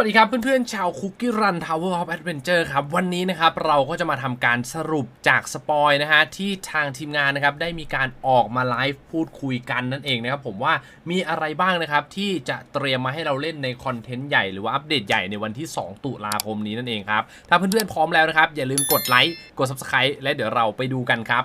วัสดีครับเพื่อนๆ ชาวคุกกี้รันทาวเวอร์ออฟแอดเวนเจอร์ครับ วันนี้นะครับเราก็จะมาทำการสรุปจากสปอยนะฮะ ที่ทางทีมงานนะครับ ได้มีการออกมาไลฟ์พูดคุยกันนั่นเองนะครับ ผมว่ามีอะไรบ้างนะครับ ที่จะเตรียมมาให้เราเล่นในคอนเทนต์ใหญ่หรือว่าอัปเดตใหญ่ในวันที่ 2 ตุลาคมนี้นั่นเองครับ ถ้าเพื่อนๆพร้อมแล้วนะครับ อย่าลืมกดไลค์กด Subscribe และเดี๋ยวเราไปดูกันครับ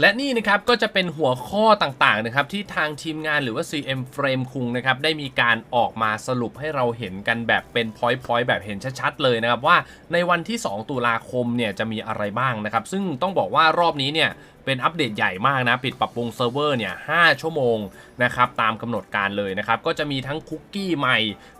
และนี่นะครับก็จะเป็นหัวข้อต่างๆนะครับที่ทางทีมงานหรือว่า CM Frame คุงนะครับได้มีการออกมาสรุปให้เราเห็นกันแบบเป็น point point แบบเห็นชัดๆเลยนะครับว่าในวันที่ 2 ตุลาคมเนี่ยจะมีอะไรบ้างนะครับ ซึ่งต้องบอกว่ารอบนี้เนี่ย เป็นอัปเดตใหญ่มากนะ ปิดปรับปรุงเซิร์ฟเวอร์เนี่ย 5 ชั่วโมงนะครับ ตามกำหนดการเลยนะครับ ก็จะมีทั้งคุกกี้ใหม่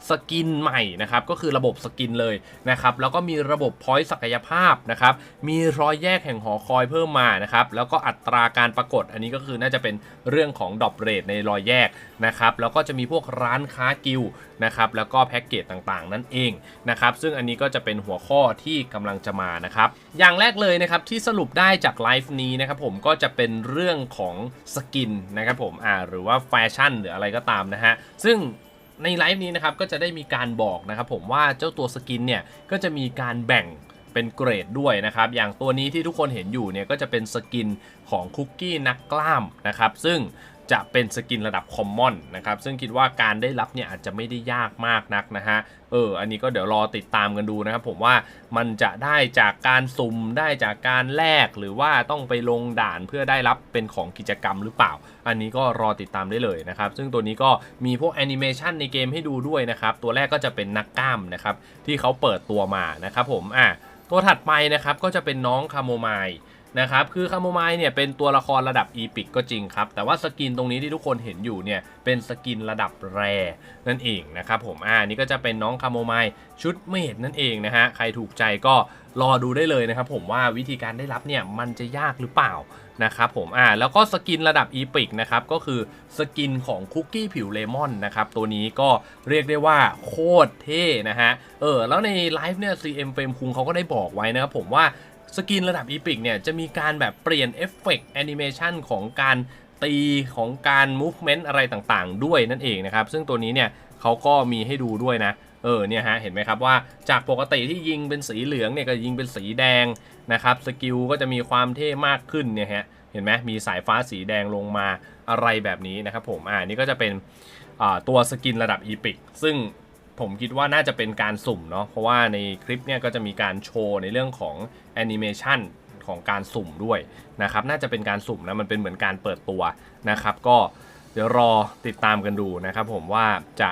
สกินใหม่นะครับ ก็คือระบบสกินเลยนะครับ แล้วก็มีระบบพอยต์ศักยภาพนะครับ มีรอยแยกแห่งหอคอยเพิ่มมานะครับ แล้วก็อัตราการปรากฏ อันนี้ก็คือน่าจะเป็นเรื่องของดอปเรทในรอยแยกนะครับ แล้วก็จะมีพวกร้านค้ากิลนะครับ แล้วก็แพ็กเกจต่างๆ นั่นเองนะครับ ซึ่งอันนี้ก็จะเป็นหัวข้อที่กำลังจะมานะครับ อย่างแรกเลยนะครับที่สรุปได้จากไลฟ์นี้นะครับผมก็จะเป็นเรื่องของสกินนะครับผมอ่าหรือว่าแฟชั่นหรืออะไรก็ตามนะฮะซึ่งในไลฟ์นี้นะครับก็จะได้มีการบอกนะครับผมว่าเจ้าตัวสกินเนี่ยก็จะมีการแบ่งเป็นเกรดด้วยนะครับ อย่างตัวนี้ที่ทุกคนเห็นอยู่เนี่ยก็จะเป็นสกินของคุกกี้นักกล้ามนะครับ ซึ่ง จะเป็นสกินระดับคอมมอนนะครับซึ่งคิดว่าการได้รับเนี่ยอาจจะไม่ได้ยากมากนักนะฮะเอออันนี้ก็เดี๋ยวรอติดตามกันดูนะครับผมว่ามันจะได้จากการสุ่มได้จากการแลกหรือว่าต้องไปลงด่านเพื่อได้รับเป็นของกิจกรรมหรือเปล่า อันนี้ก็รอติดตามได้เลยนะครับซึ่งตัวนี้ก็มีพวกแอนิเมชันในเกมให้ดูด้วยนะครับตัวแรกก็จะเป็นนักกล้ามนะครับที่เขาเปิดตัวมานะครับผมอะตัวถัดไปนะครับก็จะเป็นน้องคาโมไมล์ นะครับคือคาโมไมล์เนี่ยเป็นตัวละครระดับอีพิกก็จริงครับ แต่ว่าสกินตรงนี้ที่ทุกคนเห็นอยู่เนี่ยเป็นสกินระดับแรนั่นเองนะครับผมอ่านี่ก็จะเป็นน้องคาโมไมล์ชุดเมดนั่นเองนะฮะใครถูกใจก็รอดูได้เลยนะครับผมว่าวิธีการได้รับเนี่ยมันจะยากหรือเปล่านะครับผมอ่าแล้วก็สกินระดับอีพิกนะครับก็คือสกินของคุกกี้ผิวเลมอนนะครับตัวนี้ก็เรียกได้ว่าโคตรเท่นะฮะเออแล้วในไลฟ์เนี่ย CM เฟรมคุงเขาก็ได้บอกไว้นะครับผมว่าสกินระดับอีพิกเนี่ยจะมีการแบบเปลี่ยนเอฟเฟกต์แอนิเมชันของการตีของการมูฟเมนต์อะไรต่างๆ ด้วยนั่นเองนะครับ ซึ่งตัวนี้เนี่ยเขาก็มีให้ดูด้วยนะเออเนี่ยฮะเห็นไหมครับว่าจากปกติที่ยิงเป็นสีเหลืองเนี่ยก็ยิงเป็นสีแดงนะครับสกิลก็จะมีความเท่มากขึ้นเนี่ยฮะเห็นไหมมีสายฟ้าสีแดงลงมาอะไรแบบนี้นะครับผมอ่านี่ก็จะเป็นตัวสกินระดับอีพิกซึ่ง ผมคิดว่าน่าจะเป็นการสุ่มเนาะเพราะว่าในคลิปเนี่ยก็จะมีการโชว์ในเรื่องของแอนิเมชันของการสุ่มด้วยนะครับน่าจะเป็นการสุ่มนะมันเป็นเหมือนการเปิดตัวนะครับ ก็เดี๋ยวรอติดตามกันดูนะครับ ผมว่าจะ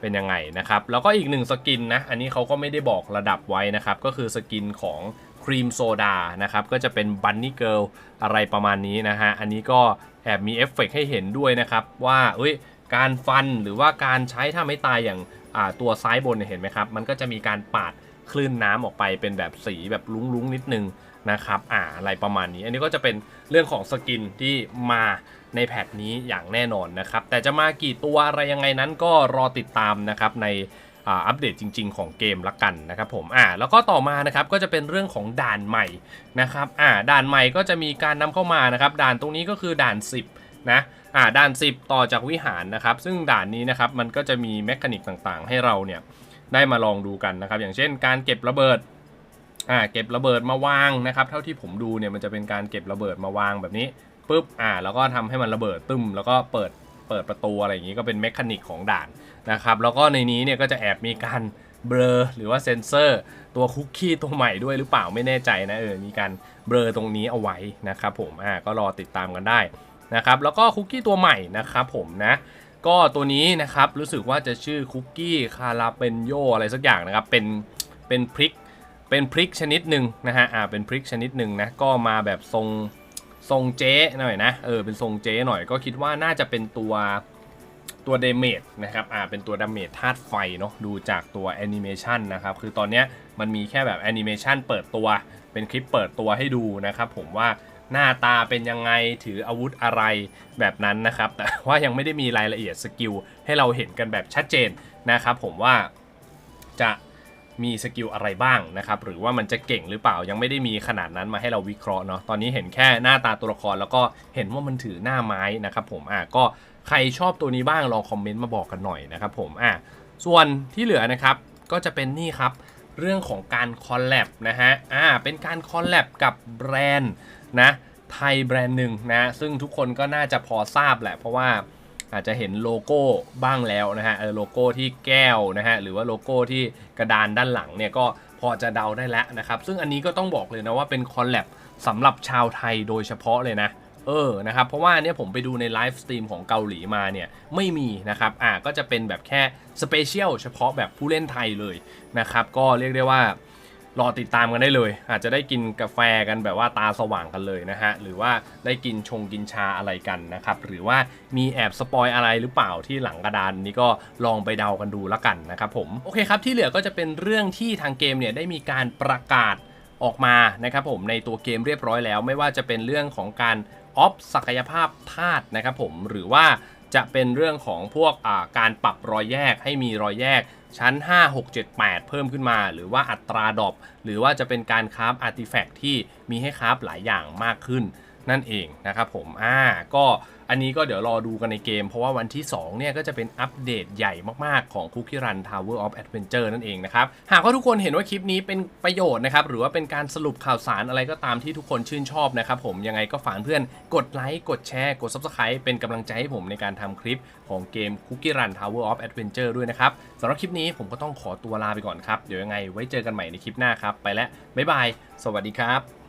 เป็นยังไงนะครับ แล้วก็อีกหนึ่งสกินนะ อันนี้เขาก็ไม่ได้บอกระดับไว้นะครับ ก็คือสกินของครีมโซดานะครับ ก็จะเป็นบันนี่เกิลอะไรประมาณนี้นะฮะ อันนี้ก็แอบมีเอฟเฟกให้เห็นด้วยนะครับ ว่าเอ้ยการฟันหรือว่าการใช้ท่าไม่ตายอย่าง ตัวซ้ายบนเห็นไหมครับ มันก็จะมีการปาดคลื่นน้ำออกไปเป็นแบบสีแบบลุ้งๆนิดนึงนะครับอ่าอะไรประมาณนี้ อันนี้ก็จะเป็นเรื่องของสกินที่มาในแพทนี้อย่างแน่นอนนะครับ แต่จะมากี่ตัวอะไรยังไงนั้นก็รอติดตามนะครับในอัปเดตจริง ๆ ของเกมละกันนะครับผมอ่าแล้วก็ต่อมานะครับก็จะเป็นเรื่องของด่านใหม่นะครับอ่าด่านใหม่ก็จะมีการนำเข้ามานะครับด่านตรงนี้ก็คือด่าน 10 นะอ่าด่าน 10 ต่อจากวิหารนะครับ ซึ่งด่านนี้นะครับมันก็จะมีแมคานิกต่างๆ ให้เราเนี่ยได้มาลองดูกันนะครับ อย่างเช่น การเก็บระเบิดอ่าเก็บระเบิดมาวางนะครับเท่าที่ผมดูเนี่ยมันจะเป็นการเก็บระเบิดมาวางแบบนี้ปุ๊บอ่าแล้วก็ทำให้มันระเบิดตึมแล้วก็เปิดเปิดประตูอะไรอย่างนี้ก็เป็นเมคานิกของด่านนะครับแล้วก็ในนี้เนี่ยก็จะแอบมีการเบลอหรือว่าเซนเซอร์ตัวคุกกี้ตัวใหม่ด้วยหรือเปล่าไม่แน่ใจนะเออมีการเบลอตรงนี้เอาไว้นะครับผมอ่าก็รอติดตามกันได้ นะครับแล้วก็คุกกี้ตัวใหม่นะครับผมนะก็ตัวนี้นะครับรู้สึกว่าจะชื่อคุกกี้คาราเปนโยอะไรสักอย่างนะครับเป็นเป็นพริกเป็นพริกชนิดหนึ่งนะฮะอ่าเป็นพริกชนิดหนึ่งนะก็มาแบบทรงทรงเจ๊หน่อยนะเออเป็นทรงเจ๊หน่อยก็คิดว่าน่าจะเป็นตัวตัวเดเมจนะครับอ่าเป็นตัวดาเมจธาตุไฟเนาะดูจากตัวแอนิเมชันนะครับคือตอนเนี้ยมันมีแค่แบบแอนิเมชันเปิดตัวเป็นคลิปเปิดตัวให้ดูนะครับผมว่า หน้าตาเป็นยังไงถืออาวุธอะไรแบบนั้นนะครับ แต่ว่ายังไม่ได้มีรายละเอียดสกิลให้เราเห็นกันแบบชัดเจนนะครับผมว่าจะมีสกิลอะไรบ้างนะครับหรือว่ามันจะเก่งหรือเปล่ายังไม่ได้มีขนาดนั้นมาให้เราวิเคราะห์เนาะตอนนี้เห็นแค่หน้าตาตัวละครแล้วก็เห็นว่ามันถือหน้าไม้นะครับผมอะก็ใครชอบตัวนี้บ้างลองคอมเมนต์มาบอกกันหน่อยนะครับผมอะส่วนที่เหลือนะครับก็จะเป็นนี่ครับเรื่องของการคอลแลบนะฮะอ่าเป็นการคอลแลบกับแบรนด์ นะไทยแบรนด์หนึ่งนะซึ่งทุกคนก็น่าจะพอทราบแหละ เพราะว่าอาจจะเห็นโลโก้บ้างแล้วนะฮะโลโก้ที่แก้วนะฮะหรือว่าโลโก้ที่กระดานด้านหลังเนี่ยก็พอจะเดาได้แล้วนะครับ ซึ่งอันนี้ก็ต้องบอกเลยนะว่าเป็นคอลแลบสำหรับชาวไทยโดยเฉพาะเลยนะเออ นะครับ เพราะว่าเนี่ยผมไปดูในไลฟ์สตรีมของเกาหลีมาเนี่ยไม่มีนะครับ อ่า ก็จะเป็นแบบแค่สเปเชียลเฉพาะแบบผู้เล่นไทยเลยนะครับ ก็เรียกได้ว่า รอติดตามกันได้เลย อาจจะได้กินกาแฟกันแบบว่าตาสว่างกันเลยนะฮะ หรือว่าได้กินชงกินชาอะไรกันนะครับ หรือว่ามีแอบสปอยอะไรหรือเปล่าที่หลังกระดานนี้ก็ลองไปเดากันดูละกันนะครับผม โอเคครับ ที่เหลือก็จะเป็นเรื่องที่ทางเกมเนี่ยได้มีการประกาศออกมานะครับผมในตัวเกมเรียบร้อยแล้ว ไม่ว่าจะเป็นเรื่องของการออฟศักยภาพธาตุนะครับผมหรือว่า จะเป็นเรื่องของพวกาการปรับรอยแยกให้มีรอยแยกชั้น 5 6 7 8 เพิ่มขึ้นมา หรือว่าอัตราดรอปหรือว่าจะเป็นการคราฟอาร์ติแฟกต์ที่มีให้คราฟหลายอย่างมากขึ้นนั่นเองนะครับผมอ่าก็ อันนี้ก็เดี๋ยวรอดูกันในเกม เพราะว่าวันที่ 2 เนี่ยก็จะเป็นอัปเดตใหญ่มากๆของ Cookie Run Tower of Adventure นั่นเองนะครับ หากว่าทุกคนเห็นว่าคลิปนี้เป็นประโยชน์นะครับ หรือว่าเป็นการสรุปข่าวสารอะไรก็ตามที่ทุกคนชื่นชอบนะครับผมยังไงก็ฝากเพื่อนกดไลค์กดแชร์ กด Subscribe เป็นกำลังใจให้ผมในการทำคลิปของเกม Cookie Run Tower of Adventure ด้วยนะครับสำหรับคลิปนี้ผมก็ต้องขอตัวลาไปก่อนครับเดี๋ยวยังไงไว้เจอกันใหม่ในคลิปหน้าครับไปแล้วบ๊ายบายสวัสดีครับ